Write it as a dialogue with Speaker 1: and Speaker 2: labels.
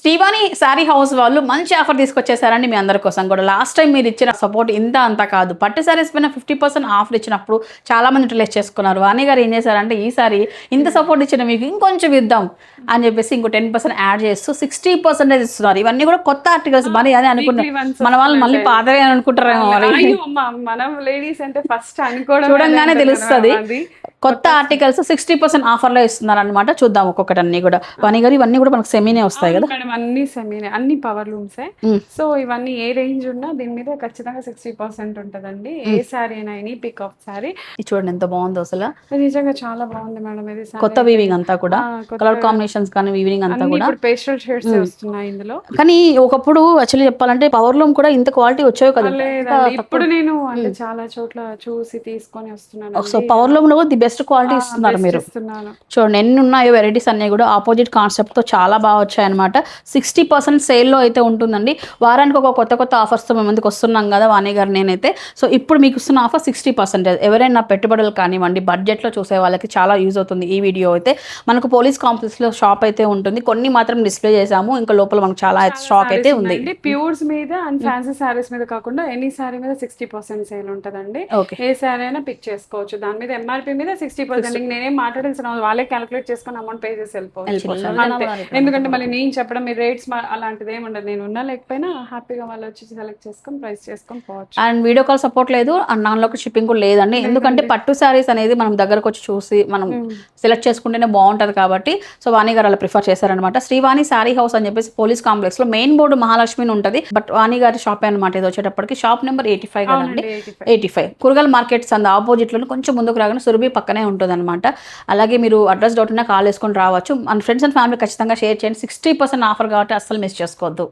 Speaker 1: Srivani sari house వాళ్ళు మంచి offer తీసుకొచ్చేసారండి మీ అందరి కోసం కూడా. లాస్ట్ టైం మీరు ఇచ్చిన సపోర్ట్ ఇంత అంత కాదు. పట్టు శారీస్ పైన ఫిఫ్టీ పర్సెంట్ ఆఫర్ ఇచ్చినప్పుడు చాలా మంది రిలేట్ చేసుకున్నారు. వాణి గారు ఏం చేశారంటే ఈసారి ఇంత సపోర్ట్ ఇచ్చిన మీకు ఇంకొంచెం ఇద్దాం అని చెప్పేసి ఇంకో టెన్ పర్సెంట్ యాడ్ చేస్తూ సిక్స్టీ పర్సెంటేజ్ ఇస్తున్నారు. ఇవన్నీ కూడా కొత్త ఆర్టికల్స్ మరి అదే అనుకున్నాం. మన వాళ్ళు మళ్ళీ అని అనుకుంటారేమో
Speaker 2: మనం లేడీస్ అంటే ఫస్ట్ అనుకోవడం
Speaker 1: చూడంగానే తెలుస్తుంది. కొత్త ఆర్టికల్స్ సిక్స్టీ పర్సెంట్ ఆఫర్లో ఇస్తున్నారు అనమాట చూద్దాం ఒక్కొక్కటి అన్ని కూడా. వాణి గారు ఇవన్నీ కూడా మనకు సెమీనే వస్తాయి కదా.
Speaker 2: అన్ని సెమీనే అన్ని పవర్ లూమ్సే. సో ఇవన్నీ ఏ రేంజ్ ఉన్నా దీని మీద ఖచ్చితంగా సిక్స్టీ పర్సెంట్ ఉంటదండి. ఏ శారీ అయినా ఎనీ పిక్ ఆఫ్
Speaker 1: ఇది చూడండి ఎంత బాగుందో అసలు.
Speaker 2: నిజంగా చాలా బాగుంది మేడం ఇది.
Speaker 1: కొత్త వీవింగ్ అంతా కూడా. కలర్ కాంబినేషన్స్ కానీ వీవింగ్ అంతా కూడా.
Speaker 2: పేస్టల్ షేడ్స్ వస్తున్నాయి ఇందులో.
Speaker 1: కానీ ఒకప్పుడు యాక్చువల్లీ చెప్పాలంటే పవర్ లూమ్ కూడా ఇంత క్వాలిటీ వచ్చేవి కదా
Speaker 2: ఇప్పుడు నేను అంటే చాలా చోట్ల చూసి తీసుకొని వస్తున్నాను
Speaker 1: సో పవర్ లూమ్లో ది బెస్ట్ క్వాలిటీ ఇస్తున్నారు మీరు. చూడండి ఎన్ని ఉన్నాయో వెరైటీస్ అన్ని కూడా ఆపోజిట్ కాన్సెప్ట్తో చాలా బాగా వచ్చాయన్నమాట. సిక్స్టీ పర్సెంట్ సేల్లో అయితే ఉంటుందండి. వారానికి ఒక కొత్త కొత్త ఆఫర్స్తో మేము ముందుకు వస్తున్నాం కదా వాణి గారు నేనైతే. సో ఇప్పుడు మీకు ఇస్తున్న ఆఫర్ సిక్స్టీ పర్సెంటేజ్ ఎవరైనా పెట్టుబడులు కానివ్వండి బడ్జెట్లో చూసే వాళ్ళకి చాలా యూజ్ అవుతుంది ఈ వీడియో అయితే. మనకు పోలీస్ కాంప్లెక్స్లో షాప్ అయితే ఉంటుంది. కొన్ని మాత్రం డిస్ప్లే చేసాము ఇంకా లోపల మనకు చాలా స్టాక్ అయితే ఉంది.
Speaker 2: ప్యూర్స్ మీద అండ్ ఫ్యాన్సీ శారీస్ మీద కాకుండా ఎనీ శారీ మీద సిక్స్టీ పర్సెంట్ సేల్ ఉంటదండి. ఏ శారీ అయినా పిక్ చేసుకోవచ్చు. దాని మీద ఎంఆర్పి మీద సిక్స్టీ పర్సెంట్ నేనేం మాట్లాడాల్సిన వాళ్ళే క్యాలిక్యులేట్ చేసుకొని అమౌంట్ పే చేసి వెళ్ళిపోవచ్చు ఎందుకంటే మళ్ళీ నేను చెప్పడం మీ రేట్స్ అలాంటిది ఏమి ఉండదు. నేను ఉన్నా లేకపోయినా హ్యాపీగా వాళ్ళు వచ్చి సెలెక్ట్ చేసుకొని ప్రైస్ చేసుకొని పోవచ్చు.
Speaker 1: అండ్ వీడియో కాల్ సపోర్ట్ లేదు అండ్ దానిలోకి షిప్పింగ్ కూడా లేదండి. ఎందుకంటే పట్టు శారీస్ అనేది మనం దగ్గరకు వచ్చి చూసి మనం సెలెక్ట్ చేసుకుంటేనే బాగుంటది కాబట్టి సో వాణి గారు అలా ప్రిఫర్ చేశారనమాట శ్రీవాణి శారీ హౌస్ అని చెప్పేసి పోలీస్ కాంప్లెక్స్లో మెయిన్ బోర్డు మహాలక్ష్మి అని ఉంటుంది. బట్ వాణి గారి షాప్ అనమాట ఇది వచ్చేటప్పటికి. షాప్ నెంబర్ ఎయిటీ ఫైవ్ కదండి
Speaker 2: ఎయిటీ
Speaker 1: ఫైవ్ కురగల్ మార్కెట్స్ అంద ఆపోజిట్లో కొంచెం ముందుకు రాగానే సురభి పక్కనే ఉంటుంది అనమాట అలాగే మీరు అడ్రస్ డౌట్ ఉన్నా కాల్ వేసుకొని రావచ్చు. మన ఫ్రెండ్స్ అండ్ ఫ్యామిలీ ఖచ్చితంగా షేర్ చేయండి. సిక్స్టీ పర్సెంట్ ఆఫర్ కాబట్టి అస్సలు మిస్ చేసుకోవద్దు.